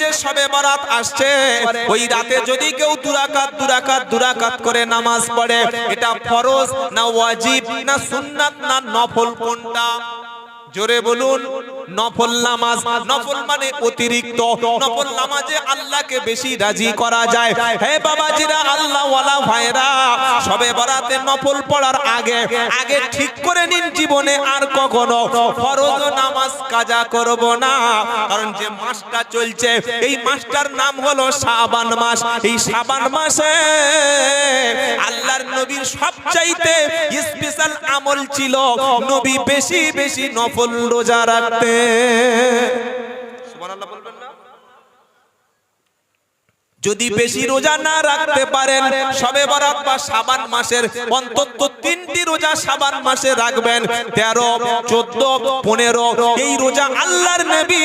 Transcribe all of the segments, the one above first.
যে সবে বারাত আসছে, ওই রাতে যদি কেউ দুরাকাত দুরাকাত দুরাকাত করে নামাজ পড়ে, এটা ফরজ না ওয়াজিব, না সুন্নাত, না নফল কোনটা? জোরে বলুন, নফল নামাজ, নফল মানে অতিরিক্ত, নফল নামাজে আল্লাহকে বেশি রাজি করা যায়। হে বাবাজিরা আল্লাহ ওয়ালা ভাইরা সবে বরাতে নফল পড়ার আগে আগে ঠিক করে নিন জীবনে আর কখনো। ফরজ নামাজ কাজা করব না। কারণ যে মাসটা চলছে, এই মাসটার নাম হলো শাবান মাস। এই শাবান মাসে আল্লাহর নবীর সবচাইতে স্পেশাল আমল ছিল নবী বেশি বেশি নফল রোজা রাখতে সুবহানাল্লাহ বলবেন না যদি বেশি রোজা না রাখতে পারেন সবে বরাত বা সাবান মাসের অন্তত তিনটি রোজা সাবান মাসে রাখবেন তেরো চোদ্দ পনেরো এই রোজা আল্লাহর নবী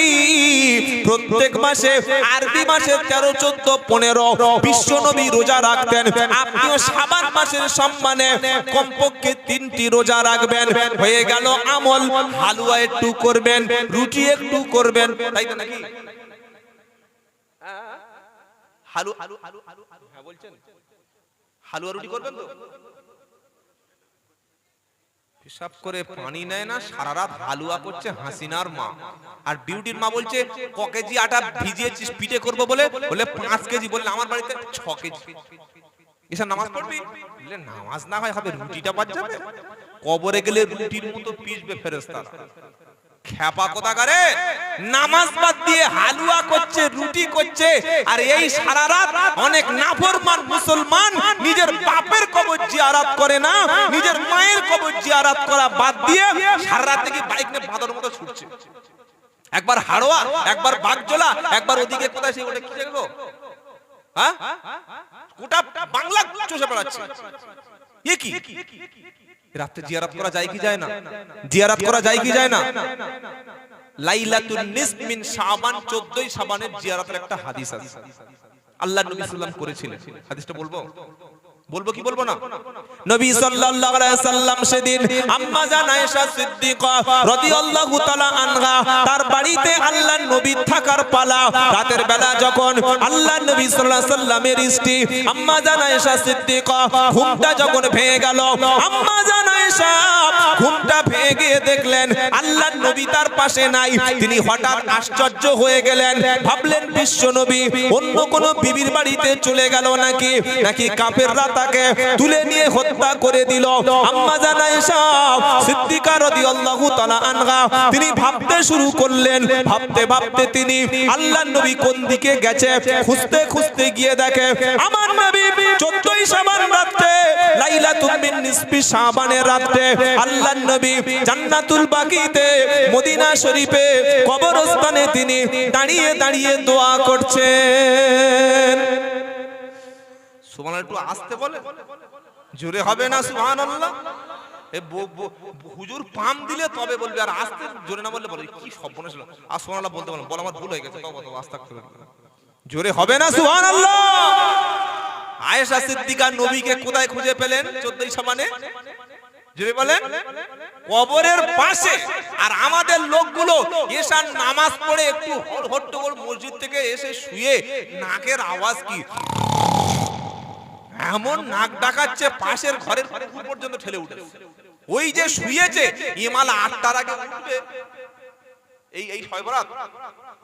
প্রত্যেক মাসে আরবি মাসে তেরো চোদ্দ পনেরো বিশ্ব নবী রোজা রাখতেন আপনিও সাবান মাসের সম্মানে কমপক্ষে তিনটি রোজা রাখবেন হয়ে গেল আমল হালুয়া একটু করবেন রুটি একটু করবেন তাই নাকি হালু হালু হালু হালু হ্যাঁ বলছেন। হালুয়া রুটি করবেন তো? হিসাব করে পানি নেয় না সারা রাত হালুয়া করছে হাসিনার মা। আর বিউটির মা বলছে ক কেজি আটা ভিজিয়েছিস পিঠে করব বলে? বলে পাঁচ কেজি। বললে আমার বাড়িতে ছ কেজি। এসব নামাজ পড়বি? বললে নামাজ না হয় হবে রুটিটা বাদ যাবে? কবরে গেলে রুটির মতো পিসবে ফেরেস্তারা খ্যাপা কোথাকারে? নামাজ বাদ দিয়ে হালুয়া করছে, রুটি করছে, আর এই সারা রাত অনেক নাফরমান মুসলমান নিজের বাপের কবর জিয়ারাত করে না, নিজের মায়ের কবর জিয়ারাত করা বাদ দিয়ে সারা রাত থেকে বাইক নিয়ে বাঁদর মতো ছুটছে। একবার হাড়োয়া, একবার বাগজোলা একবার ওদিকে কোথায় সেই ওটা কি দেখব হ্যাঁ? গোটা বাংলা চষে বেড়াচ্ছে। কি? রাতে জিয়ারাত করা যায় কি যায় না? জিয়ারাত করা যায় কি যায় না? লাইলাতুন নিসফ মিন শাবান 14ই শাবানের জিয়ারাতের একটা হাদিস আছে। আল্লাহ নবী সাল্লাল্লাহু আলাইহি ওয়াসাল্লাম করেছিলেন। হাদিসটা বলব? বলব কি বলব না? নবী সাল্লাল্লাহু আলাইহি সাল্লাম সেদিন আম্মা জান আয়েশা সিদ্দিকা রাদিয়াল্লাহু তাআলা আনহা, তার বাড়িতে আল্লাহর নবী থাকার পালা। রাতের বেলা যখন আল্লাহর নবী সাল্লাল্লাহু আলাইহি সাল্লামের স্ত্রী আম্মা জান আয়েশা সিদ্দিকা ঘুমটা যখন ভেঙে গেল, আম্মা জান আয়েশা ঘুমটা ভেঙে দেখলেন আল্লাহর নবী তার পাশে নাই। তিনি হঠাৎ আশ্চর্য হয়ে গেলেন, ভাবলেন, বিশ্ব নবী, অন্য কোন বিবির বাড়িতে চলে গেল নাকি? নাকি কাফেররা তাকে তুলে নিয়ে হত্যা করে দিল। আম্মা জান আয়েশা সিদ্দিকা রাদিয়াল্লাহু তাআলা আনহা, তিনি ভাবতে শুরু করলেন। ভাবতে ভাবতে তিনি আল্লাহর নবী কোন দিকে গেছে? খুঁজতে খুঁজতে গিয়ে দেখে, আমার নবী 14ই শাবান রাতে লাইলাতুল মিন নিসফি শাবানের রাতে আল্লাহর নবী জান্নাতুল বাকিতে মদিনা শরীফে কবরস্থানে তিনি দাঁড়িয়ে দাঁড়িয়ে দোয়া করছেন। সুবহানাল্লাহ একটু আসতে বলে। জোরে হবে না ব- ব- হুজুর পাম দিলে তবে বলবি, আর আসতে জোরে না বললে বলে কি সর্বনাশ হলো? আর সুবহানাল্লাহ বলতে বলো বল আমার ভুল হয়ে গেছে জোরে হবে না সুবহানাল্লাহ? আয়েশা সিদ্দিকা নবীকে কোথায় খুঁজে পেলেন? 14ই শাবানে জোরে বলেন। কবরের পাশে। আর আমাদের লোকগুলো এসার নামাজ পড়ে একটু হট্টগোল মসজিদ থেকে এসে শুয়ে নাকের আওয়াজ কি? এমন নাক ডাকাচ্ছে পাশের ঘরের পর্যন্ত ঠেলে উঠে ওই যে শুয়েছে, ইমাল আটটার আগে উঠবে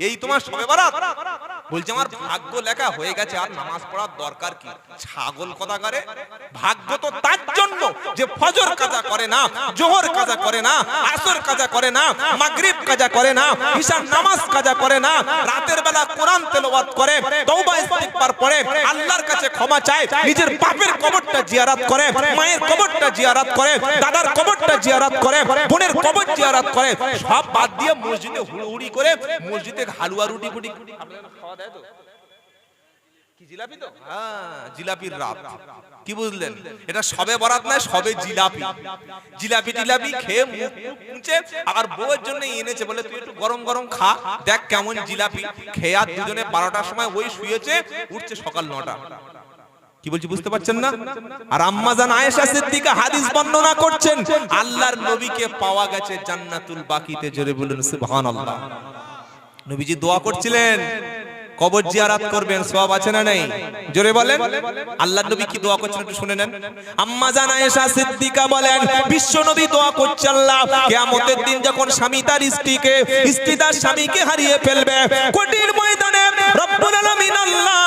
এই তোমার বলছে, আমার ভাগ্য লেখা হয়ে গেছে, আর নামাজ পড়ার দরকার কি? ছাগল কথা করে, ভাগ্য তো তার জন্য যে ফজর কাজা করে না, জোহর কাজা করে না, আসর কাজা করে না, মাগরিব কাজা করে না নামাজ কাজা করে না, রাতের বেলা কোরআন তেলাওয়াত করে, তওবা ইস্তিগফার পড়ে আল্লাহর কাছে ক্ষমা চায়, নিজের বাপের কবরটা জিয়ারত করে, মায়ের কবরটা জিয়ারত করে, দাদার কবরটা জিয়ারত করে, বোনের কবর জিয়ারত করে, সব বাদ দিয়ে মসজিদে হুড়ুহুড়ি করে মসজিদে হালুয়া রুটি ফুটি। খাওয়া দেয় তো জিলাপি তো? হ্যাঁ জিলাপির রাত। কি বুঝলেন? এটা সবে বরাত নয় সবে জিলাপি। জিলাপি জিলাপি খেয়ে মুছে আর বউয়ের জন্য এনেছে বলে তুই একটু গরম গরম খা দেখ কেমন জিলাপি। খেয়ে আর দুজনে বারোটার সময় ওই শুয়েছে উঠছে সকাল নটা। কি বলছি বুঝতে পারছেন না? আর আম্মাজান আয়েশা সিদ্দিকা হাদিস বর্ণনা করছেন, আল্লাহর নবীকে পাওয়া গেছে জান্নাতুল বাকিতে, জোরে বলুন সুবহানাল্লাহ। নবীজি দোয়া করছিলেন, কবর জিয়ারাত করবেন, সওয়াব আছে না নেই? জোরে বলেন, আল্লাহর নবী কি দোয়া করছেন একটু শুনে নেন। আম্মা জান আয়েশা সিদ্দিকা বলেন, বিশ্ব নবী দোয়া করছে আল্লাহ, কিয়ামতের দিন যখন স্বামী তার স্ত্রীকে, স্ত্রী তার স্বামীকে হারিয়ে ফেলবে কঠিন ময়দানে রব্বুল আলামিন আল্লাহ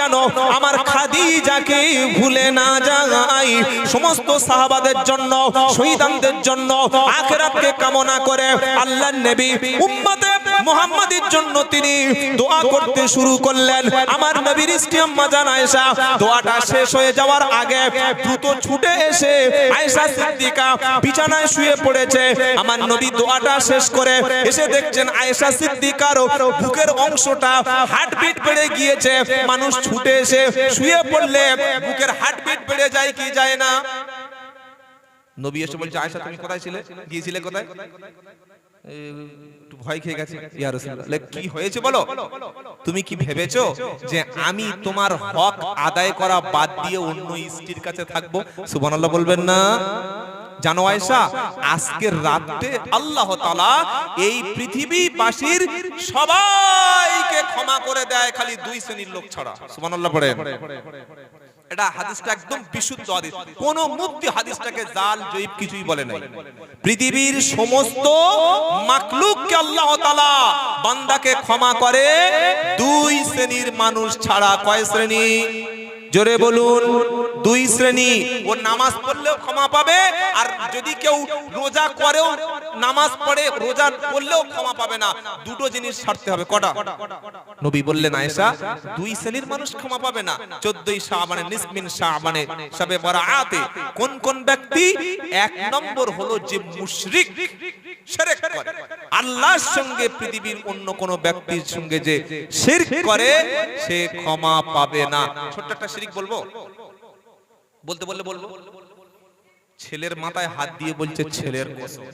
জানো আমার খাদিজাকে ভুলে না যাই সমস্ত সাহাবাদের জন্য, শহীদানদের জন্য, আখিরাতকে কামনা করে আল্লাহর নবী উম্মতে মুহাম্মাদের জন্য তিনি দোয়া করতে শুরু করলেন। আমার নবীর স্ত্রী আম্মা জান আয়েশা, দোয়াটা শেষ হয়ে যাওয়ার আগে দ্রুত ছুটে এসে আয়েশা সিদ্দিকা বিছানায় শুয়ে পড়েছে। আমার নবী দোয়াটা শেষ করে এসে দেখছেন আয়েশা সিদ্দিকার বুকের অংশটা হার্টবিট বেড়ে গিয়েছে। মানুষ ছুটে এসে শুয়ে পড়লে বুকের হার্টবিট বেড়ে যায় কি যায় না? নবী এসে বলছে, আয়েশা, তুমি কোথায় ছিলে? গিয়েছিলে কোথায়? একটু ভয় খেয়ে গেছে কি হয়েছে বলো? তুমি কি ভেবেছো যে আমি তোমার হক আদায় করা বাদ দিয়ে অন্য স্ত্রীর কাছে থাকব? সুবহানাল্লাহ বলবেন না। জানো আয়েশা, আজকের রাতে আল্লাহ তাআলা এই পৃথিবীবাসীর সবাইকে ক্ষমা করে দেয় খালি দুই শ্রেণির লোক ছাড়া। সুবহানাল্লাহ পড়েন। এটা হাদিসটা একদম বিশুদ্ধ হাদিস। কোন মুক্তি হাদিসটাকে জাল জৈব কিছুই বলে নাই। পৃথিবীর সমস্ত মাকলুককে আল্লাহ তাআলা বান্দাকে ক্ষমা করে দুই শ্রেণির মানুষ ছাড়া কয় শ্রেণি? জোরে বলুন। দুই শ্রেণি, ও নামাজ পড়লেও ক্ষমা পাবে, আর যদি কেউ রোজা করেও নামাজ পড়ে, রোজা পড়লেও ক্ষমা পাবে না, দুটো জিনিস ছাড়তে হবে, কটা? নবী বললেন, আয়েশা, দুই শ্রেণির মানুষ ক্ষমা পাবে না, চোদ্দই শাহবানে নিসমিন শাহবানে সবে বরাআতে, কোন কোন ব্যক্তি? এক নম্বর হলো যে মুশরিক শিরক করে। আল্লাহর সঙ্গে পৃথিবীর অন্য কোন ব্যক্তির সঙ্গে যে শিরক করে, সে ক্ষমা পাবে না। ছোট্ট একটা শিরক বলব? বলতে বললে বলব। ছেলের মাথায় হাত দিয়ে বলছে ছেলের কসম।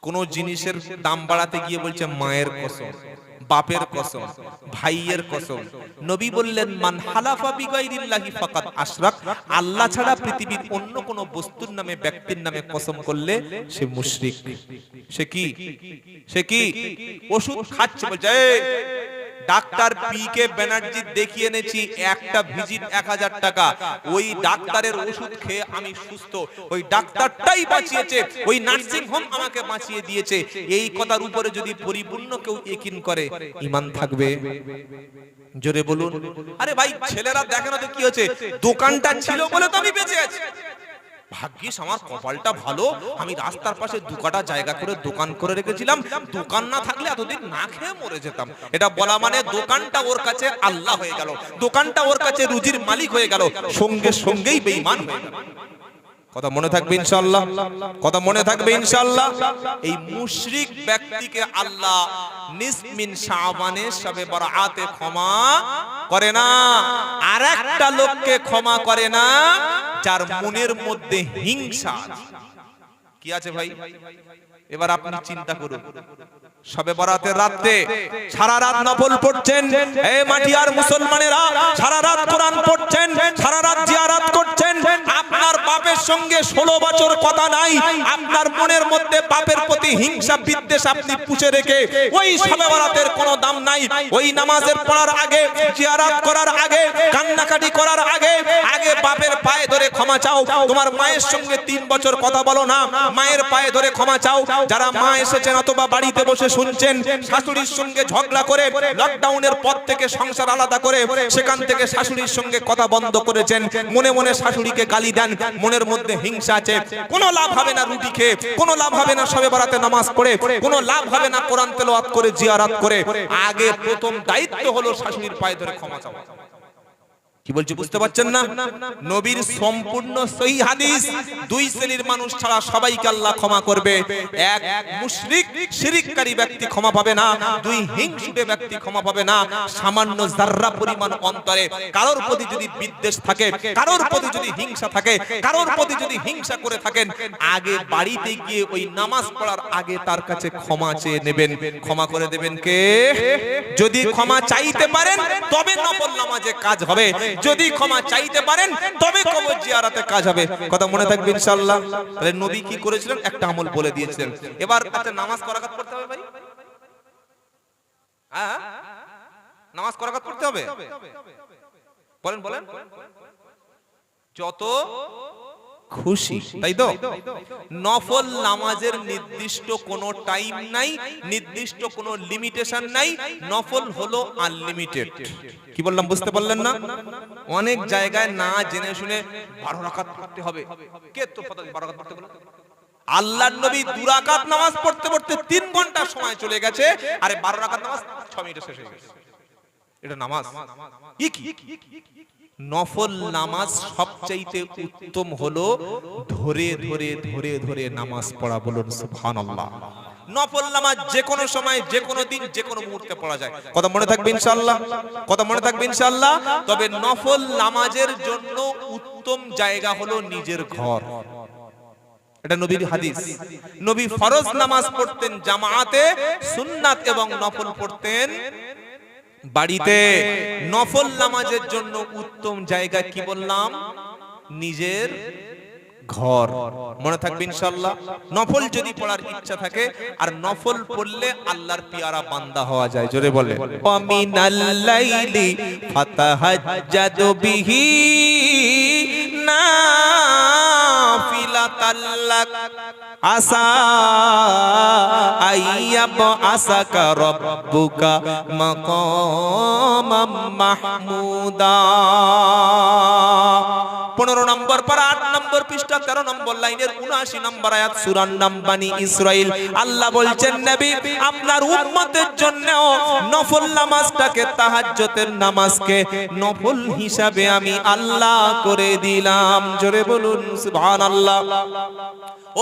কোন জিনিসের দাম বাড়াতে গিয়ে বলছে মায়ের কসম বাপের কসম ভাইয়ের কসম। নবী বললেন মান হালাফা বিগাইরিল্লাহি ফাকাত আশরাক। আল্লাহ ছাড়া পৃথিবীর অন্য কোন বস্তুর নামে ব্যক্তির নামে কসম করলে সে মুশরিক। সে কি? সে কি? ওষুধ খাচ্ছে বলছে "এই, ডাক্তার পি কে ব্যানার্জি দেখিয়ে এনেছি, একটা ভিজিট এক হাজার টাকা। ওই ডাক্তারের ওষুধ খেয়ে আমি সুস্থ। ওই ডাক্তারটাই বাঁচিয়েছে, ওই নার্সিং হোম আমাকে বাঁচিয়ে দিয়েছে। এই কথার উপরে যদি পরিপূর্ণ কেউ একিন করে, ইমান থাকবে। জোরে বলুন। আরে ভাই, ছেলেরা দেখে না তো কি হচ্ছে দোকানটা ছিল বলে তো আমি বেঁচে আছি। ভাগ্যিস আমার কপালটা ভালো। আমি রাস্তার পাশে দুকাটা জায়গা করে দোকান করে রেখেছিলাম। দোকান না থাকলে এতদিন না খেয়ে মরে যেতাম। এটা বলা মানে দোকানটা ওর কাছে আল্লাহ হয়ে গেল। দোকানটা ওর কাছে রুজির মালিক হয়ে গেল। সঙ্গে সঙ্গেই বেঈমান হয়ে গেল। কথা মনে থাকবে ইনশাআল্লাহ? কথা মনে থাকবে ইনশাআল্লাহ? এই মুশরিক ব্যক্তিকে আল্লাহ নিসমিন শাবানে সবে বরাতে ক্ষমা করে না। আর একটা লোককে ক্ষমা করে না। যার মনের মধ্যে হিংসা। কি আছে ভাই এবার আপনি চিন্তা করুন। সবে বরাতের রাতে সারা রাত নফল পড়ছেন। এই মাটিয়ার মুসলমানেরা সারা রাত কোরআন পড়ছেন, সারা রাত জিয়ারাত করছেন। আপনার বাপের সঙ্গে ষোলো বছর কথা নাই। আপনার মনের মধ্যে বাপের প্রতি হিংসা, বিদ্বেষ আপনি পুষে রেখে ওই সবে বরাতের কোনো দাম নাই। ওই নামাজের পড়ার আগে, জিয়ারাত করার আগে, কান্নাকাটি করার আগে আগে বাপের পায়ে ধরে ক্ষমা চাও। তোমার মায়ের সঙ্গে তিন বছর কথা বলো না। মায়ের পায়ে ধরে ক্ষমা চাও। যারা মা এসেছেন অথবা বাড়িতে বসে শুনছেন শাশুড়ির সঙ্গে ঝগড়া করে লকডাউনের পর থেকে সংসার আলাদা করে সেখান থেকে শাশুড়ির সঙ্গে কথা বন্ধ করেছেন মনে মনে শাশুড়িকে গালি দেন মনের মধ্যে হিংসা আছে কোনো লাভ হবে না রুটি খেয়ে কোনো লাভ হবে না সবে বারাতে নামাজ পড়ে কোনো লাভ হবে না কোরআন তেলাওয়াত করে জিয়ারাত করে আগে প্রথম দায়িত্ব হলো শাশুড়ির পায়ে ধরে ক্ষমা চাওয়া। কি বলছি, বুঝতে পারছেন না? নবীর সম্পূর্ণ সহি হাদিস দুই শ্রেণির মানুষ ছাড়া সবাইকে আল্লাহ ক্ষমা করবে। এক মুশরিক, শিরিককারী ব্যক্তি ক্ষমা পাবে না, দুই হিংসুটে ব্যক্তি ক্ষমা পাবে না, সামান্য জাররা পরিমাণ অন্তরে, কারোর প্রতি যদি বিদ্বেষ থাকে, কারোর প্রতি যদি হিংসা থাকে, কারোর প্রতি যদি হিংসা করে থাকেন, আগে বাড়িতে গিয়ে ওই নামাজ পড়ার আগে তার কাছে ক্ষমা চেয়ে নেবেন। ক্ষমা করে দেবেন কে? যদি ক্ষমা চাইতে পারেন, তবে নফল নামাজে কাজ হবে, যদি ক্ষমা চাইতে পারেন, তবে কবর জিয়ারাতে কাজ হবে। কথা মনে থাকবে ইনশাআল্লাহ। তাহলে নবী কি করেছিলেন? একটা আমল বলে দিয়েছিলেন। এবার তাতে নামাজ করাকাত পড়তে হবে ভাই? হ্যাঁ নামাজ করাকাত পড়তে হবে? বলেন বলেন। যত খুশি, তাই তো? নফল নামাজের নির্দিষ্ট কোনো টাইম নাই, নির্দিষ্ট কোনো লিমিটেশন নাই, নফল হলো আনলিমিটেড কি বললাম, বুঝতে পারলেন না? অনেক জায়গায় না জেনে শুনে বারো রাকাত পড়তে হবে। কে তো বারো রাকাত পড়তে আল্লাহর নবী দুরাকাত নামাজ পড়তে পড়তে তিন ঘণ্টা সময় চলে গেছে, আরে বারো রাকাত নামাজ ছ মিনিটে শেষ হয়ে গেছে। এটা নামাজ। ই কি? নফল নামাজ সবচাইতে উত্তম হলো ধরে ধরে ধরে ধরে নামাজ পড়া বলুন, সুবহানাল্লাহ। নফল নামাজ যে কোনো সময় যে কোনো দিন যে কোনো মুহূর্তে পড়া যায়। কথা মনে থাকবে ইনশাআল্লাহ? কথা মনে থাকবে ইনশাআল্লাহ? তবে নফল নামাজের জন্য উত্তম জায়গা হলো নিজের ঘর। এটা নবীর হাদিস। নবী ফরজ নামাজ পড়তেন জামাতে, সুন্নাত এবং নফল পড়তেন বাড়িতে নফল নামাজের জন্য উত্তম জায়গা কি বললাম? নিজের ঘর। মনে থাকবে ইনশাআল্লাহ। নফল যদি পড়ার ইচ্ছা থাকে আর নফল পড়লে আল্লাহর পিয়ারা বান্দা হওয়া যায়। জোরে বলে ফাতাহাজ্জাদু বিহি নাফিলাতাল্লাক আসা আইয়াব আসাকা রব্বুকা মাকামাম মাহমুদা। পৃষ্ঠা তেরো নম্বর লাইনের উনআশি নম্বর আয়াত সুরান নাম বানি ইসরাইল। আল্লাহ বলছেন, নবী, আপনার উম্মতের জন্য নফল নামাজটাকে তাহাজ্জতের নামাজকে নফল হিসাবে আমি আল্লাহ করে দিলাম। জোরে বলুন, সুবহানাল্লাহ।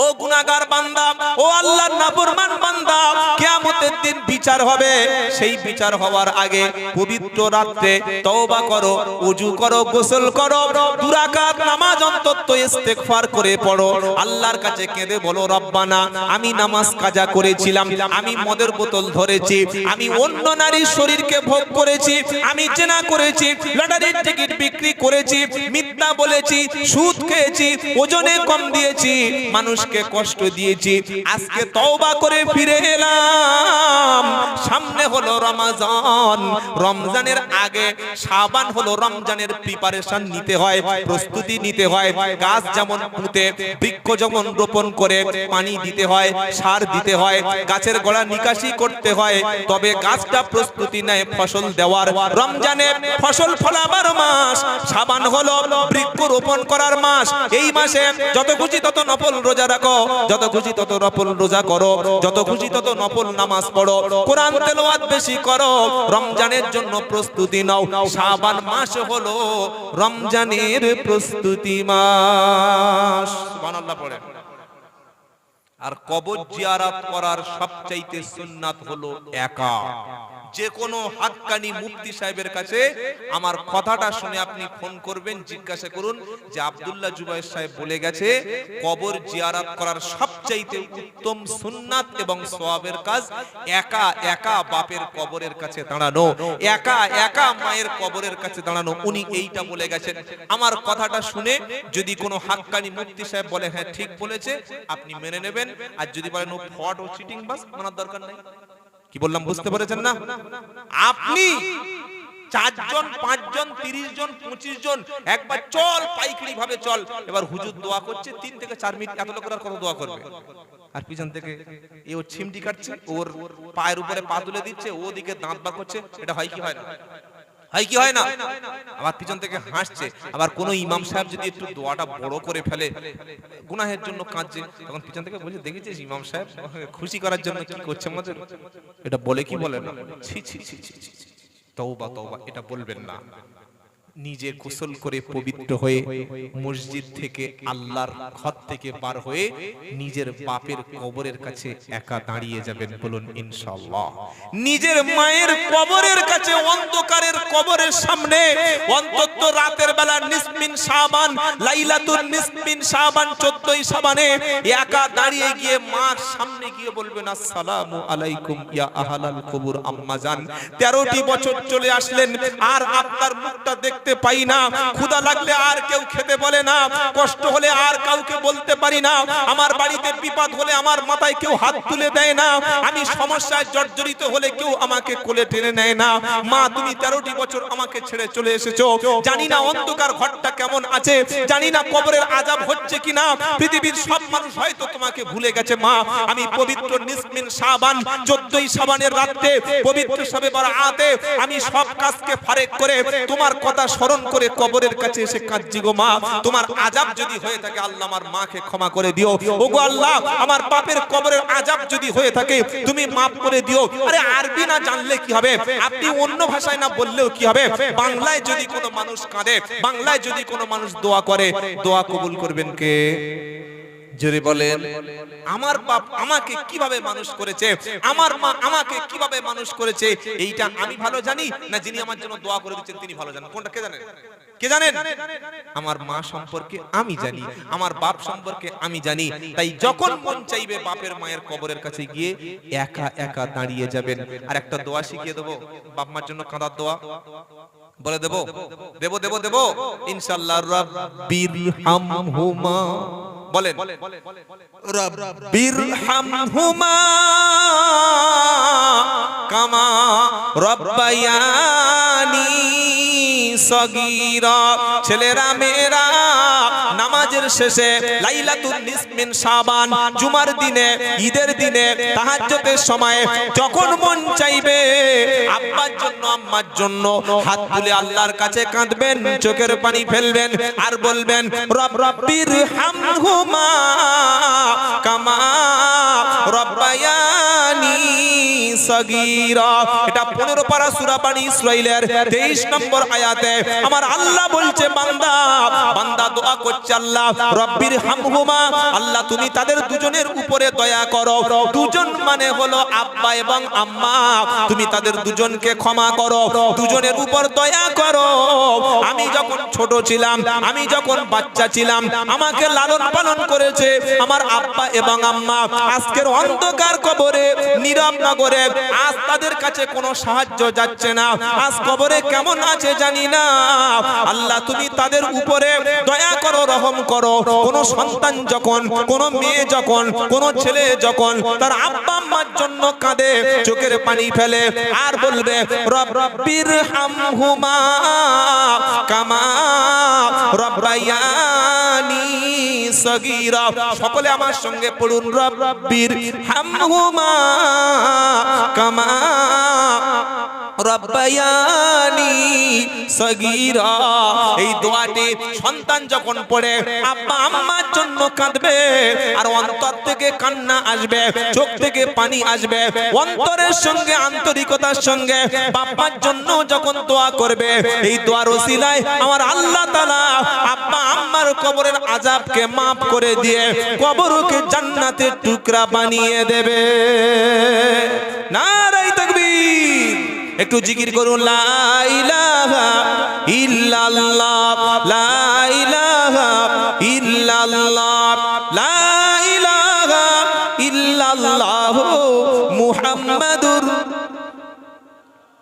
ও গুনাহগার বান্দা, ও আল্লাহর নাফরমান বান্দা, কিয়ামতের দিন বিচার হবে। সেই বিচার হওয়ার আগে পবিত্র রাতে তওবা করো ওযু করো, গোসল করো দুরাকাত নামাজ অন্তত ইস্তেগফার করে পড়ো। আল্লাহর কাছে কেঁদে বলো, রব্বানা, আমি নামাজ কাজা করেছিলাম, আমি মদের বোতল ধরেছি, আমি অন্য নারীর শরীরকে ভোগ করেছি, আমি জেনা করেছি, লটারির টিকিট বিক্রি করেছি, মিথ্যা বলেছি, সুদ খেয়েছি, ওজনে কম দিয়েছি। মানুষকে কষ্ট দিয়েছি। আজকে তওবা করে ফিরে এলাম। সামনে হলো রমাজান। রমজানের আগে শাবান হলো রমজানের প্রিপারেশন নিতে হয়, প্রস্তুতি নিতে হয়। গাছ যেমন পুঁতে, বৃক্ষ যেমন রোপণ করে, পানি দিতে হয়, সার দিতে হয়, গাছের গোড়া নিকাশি করতে হয়। তবে গাছটা প্রস্তুতি নেয় ফসল দেওয়ার। রমজানে ফসল ফলাবার মাস সাবান হলো বৃক্ষ রোপণ করার মাস। এই মাসে যত খুশি তত নফল রোজা রাখো, যত খুশি তত নফল রোজা করো, যত খুশি তত নফল নামাজ পড়ো। কোরআন তেলাওয়াত বেশি করো, রমজানের জন্য প্রস্তুতি নাও। শাবান মাস হলো রমজানের প্রস্তুতি মাস। সুবহানাল্লাহ পড়ে। আর কবর জিয়ারাত করার সবচাইতে সুন্নাত হলো একা। যে কোনো হাক্কানি মুফতি সাহেবের কাছে আমার কথাটা শুনে আপনি ফোন করবেন, জিজ্ঞাসা করুন যে আব্দুল্লাহ জুবাইর সাহেব বলে গেছে, কবর জিয়ারাত করার সবচাইতে উত্তম সুন্নাত এবং সওয়াবের কাজ একা একা বাপের কবরের কাছে দাঁড়ানো, একা একা মায়ের কবরের কাছে দাঁড়ানো, উনি এইটা বলে গেছেন। আমার কথাটা শুনে যদি কোনো হাক্কানি মুফতি সাহেব বলে হ্যাঁ ঠিক বলেছে, আপনি মেনে নেবেন। আর যদি বলেন, ও ফ্রড ও চিটিং বাস, মানার দরকার নাই। কি বললাম, বুঝতে পেরেছেন না? আপনি চারজন, পাঁচজন তিরিশ জন পঁচিশ জন একবার চল, পাইকারি ভাবে চল। এবার হুজুর দোয়া করছে, তিন থেকে চার মিনিট, এত লোকের আর কত দোয়া করবে? আর পিছন থেকে এ ওর ছিমটি কাটছে, ওর পায়ের উপরে পা তুলে দিচ্ছে, ও দিকে দাঁত বা করছে, এটা হয় কি হয় না? হয় কি হয় না? আমার পিছন থেকে হাসছে। আবার কোন ইমাম সাহেব যদি একটু দোয়াটা বড় করে ফেলে, গুনাহের জন্য কাঁদছে, তখন পিছন থেকে বলছে, দেখেছিস ইমাম সাহেব? খুশি করার জন্য কি করছে মজা এটা বলে কি বলে না? ছি ছি ছি ছি। তওবা তওবা, এটা বলবেন না। নিজে গোসল করে পবিত্র হয়ে মসজিদ থেকে আল্লাহর ঘর থেকে বার হয়ে নিজের বাপের কবরের কাছে একা দাঁড়িয়ে যাবেন বলুন ইনশাআল্লাহ। নিজের মায়ের কবরের কাছে অন্ধকারের কবরের সামনে অন্তত রাতের বেলা নিসমিন শাবান লাইলাতুন নিসমিন শাবান 14ই শাবানে একা দাঁড়িয়ে গিয়ে মার সামনে গিয়ে বলবেন আসসালামু আলাইকুম ইয়া আহলাল কবুর আম্মা জান 13টি বছর চলে আসলেন আর আপনার মুখটা দেখতে করতে পাই না। ক্ষুধা লাগলে আর কেউ খেতে বলে না। কষ্ট হলে আর কাউকে বলতে পারি না। আমার বাড়িতে বিপদ হলে আমার মাথায় কেউ হাত তুলে দেয় না। আমি সমস্যায় জর্জরিত হলে কেউ আমাকে কোলে টেনে নেয় না। মা, তুমি তেরোটি বছর আমাকে ছেড়ে চলে এসেছ। জানি না অন্ধকার ঘরটা কেমন আছে। জানি না কবরের আজাব হচ্ছে কিনা। পৃথিবীর সব মানুষ হয়তো তোমাকে ভুলে গেছে, মা। আমি পবিত্র নিসমিন সাবান চোদ্দই সাবানের রাত্রে পবিত্র সবে আতে আমি সব কাজকে ফারেক করে তোমার কথা স্মরণ করে কবরের কাছে এসে কাঁদছি গো মা। তোমার আজাব যদি হয়ে থাকে, আল্লাহ আমার মাকে ক্ষমা করে দিও। ওগো আল্লাহ, আমার পাপের কবরের আজাব যদি হয়ে থাকে, তুমি মাফ করে দিও। আরে আরবি না জানলে কি হবে? আপনি অন্য ভাষায় না বললেও কি হবে? বাংলায় যদি কোনো মানুষ কাঁদে, বাংলায় যদি কোনো মানুষ দোয়া করে, দোয়া কবুল করবেন কে? জোরে বলেন, আমার বাপ আমাকে কীভাবে মানুষ করেছে? আমার মা আমাকে কীভাবে মানুষ করেছে? এইটা আমি ভালো জানি না যিনি আমার জন্য দোয়া করে দিচ্ছেন, তিনি ভালো জানেন। কোনটা কে জানেন? কে জানেন? আমার মা সম্পর্কে আমি জানি, আমার বাপ সম্পর্কে আমি জানি। তাই যখন মন চাইবে বাপের মায়ের কবরের কাছে গিয়ে একা একা দাঁড়িয়ে যাবেন। আর একটা দোয়া শিখিয়ে দেবো, বাপ মার জন্য কাঁদার দোয়া। বলে দেবো দেবো দেবো দেবো ইনশাআল্লাহ রাব্বির হামহুমা বলেন। রাব্বির হামহুমা কামা রব্বায়ানি সগীরা। ছেলেরা মেয়েরা নামাজের শেষে লাইলাতুল নিসমিন শাবান, জুমার দিনে, ঈদের দিনে তাহাজ্জুদের সময় যখন মন চাইবে, আব্বার জন্য, আম্মার জন্য হাত তুলে আল্লাহর কাছে কাঁদবেন, চোখের পানি ফেলবেন আর বলবেন, রব, রব্বির হামহুমা কামা রব্বায়ানি সগীরা। এটা 15 পারা সূরা বানী ইসরাইলের 23 নম্বর আয়াতে। আমার আল্লাহ বলছে, বান্দা বান্দা দোয়া করছে আল্লাহ, রব্বির হামহুমা, আল্লাহ তুমি তাদের দুজনের উপরে দয়া করো। দুজন মানে হলো আব্বা এবং আম্মা। তুমি তাদের দুজনকে ক্ষমা করো, দুজনের উপর দয়া করো। আমি যখন ছোট ছিলাম, আমি যখন বাচ্চা ছিলাম, আমাকে লালন পালন করেছে আমার আব্বা এবং আম্মা। আজকের অন্ধকার কবরে, নীরব নগরে আজ তাদের কাছে কোনো সাহায্য যাচ্ছে না। আজ কবরে কেমন আছে জানি না। আল্লাহ, তুমি তাদের উপরে দয়া করো, রহম করো। কোন সন্তান যখন, কোন মেয়ে যখন, কোন ছেলে যখন তার আব্বা আম্মার জন্য কাঁদে, চোখের পানি ফেলে আর বলবে, রব, রব্বির হামহুমা কামা রব্বায়ানি সগীরা। সকলে আমার সঙ্গে পড়ুন, রব, রব্বির হামহুমা কামা রব্বায়ানি সগীরা। এই দোয়াটি সন্তান যখন পড়ে, আব্বা আম্মার জন্য কাঁদবে, আর অন্তর থেকে কান্না আসবে, চোখ থেকে পানি আসবে, অন্তরের সঙ্গে, আন্তরিকতার সঙ্গে বাপ্পার জন্য যখন দোয়া করবে, এই দোয়ার ওসিলায় আমার আল্লাহ তাআলা আব্বা আম্মার কবরের আযাবকে maaf করে দিয়ে কবরকে জান্নাতের টুকরা বানিয়ে দেবে। নারাই তাকবীর। একটু জিকির করুন লা ইলাহা ইল্লাল্লাহ লা ইলাহা ইল্লাল্লাহ।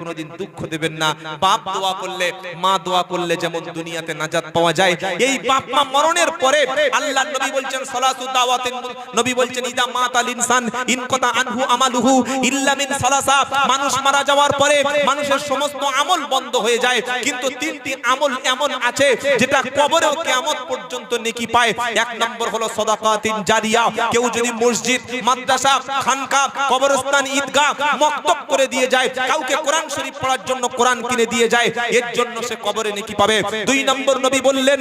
কোনোদিন দুঃখ দেবেন না। বাপ দোয়া করলে, মা দোয়া করলে যেমন দুনিয়াতে নাজাত পাওয়া যায়, এই বাপ মা মরণের পরে আল্লাহ নবী বলছেন সালাতু দাওয়াতিন নবী বলছেন, ইদা মাতাল ইনসান, ইন কথা আনহু আমালুহু ইল্লা মিন সালাসা। মানুষ মারা যাওয়ার পরে মানুষের সমস্ত আমল বন্ধ হয়ে যায়, কিন্তু তিনটি আমল এমন আছে যেটা কবরেও কিয়ামত পর্যন্ত নেকি পায়। এক নম্বর হলো সাদাকাতিন জারিয়া। কেউ যদি মসজিদ, মাদ্রাসা, খানকা, কবরস্থান, ঈদগাহ মক্তব করে দিয়ে যায়, কাউকে কোরআন কোরআন শরীফ পড়ার জন্য কোরআন কিনে দিয়ে যায়, এর জন্য সে কবরে নেকি পাবে। দুই নম্বর নবী বললেন,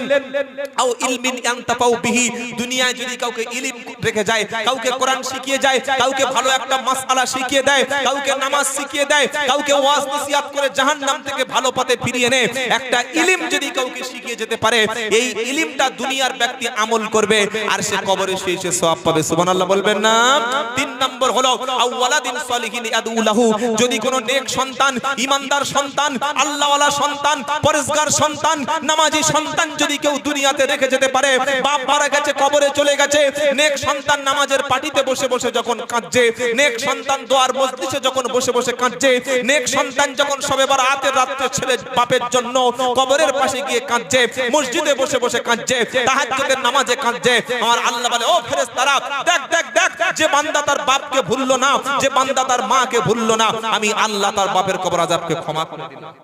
আও ইলমিন আনতাফাউ বিহি দুনিয়ায় যদি কাউকে ইলম রেখে যায়, কাউকে কোরআন শিখিয়ে যায়, কাউকে ভালো একটা মাসআলা শিখিয়ে দেয়, কাউকে নামাজ শিখিয়ে দেয়, কাউকে ওয়াজ নসিহত করে জাহান্নাম থেকে ভালো পথে ফিরিয়ে এনে একটা ইলম যদি কাউকে শিখিয়ে যেতে পারে, এই ইলমটা দুনিয়ার ব্যক্তি আমল করবে, আর সে কবরে শুয়ে সে সওয়াব পাবে। সুবহানাল্লাহ বলবেন না? তিন নম্বর হলো আউওয়ালাদিন সালিহিন ইয়াদউলাহু যদি কোনো নেক সন্তান ইমানদার সন্তান, আল্লাহওয়ালা সন্তান, পরেশগার সন্তান, নামাজি সন্তান যদি কেউ দুনিয়াতে রেখে যেতে পারে, বাপ মারা গেছে, কবরে চলে গেছে, নেক সন্তান নামাজের পাটিতে বসে বসে যখন কাঁদছে, নেক সন্তান দোয়ার মসজিদে যখন বসে বসে কাঁদছে, নেক সন্তান যখন সবে বার রাতের রাত্রে ছেলে বাপের জন্য কবরের পাশে গিয়ে কাঁদছে, মসজিদে বসে বসে কাঁদছে, তাহাজ্জুদের নামাজে কাঁদছে, আমার আল্লাহ বলে, ও ফেরেশতারা, দেখ দেখ দেখ, যে বান্দা তার বাপকে ভুললো না, যে বান্দা তার মাকে ভুললো না, আমি আল্লাহ তার বাপের কবর আজাবকে ক্ষমা করে দিলাম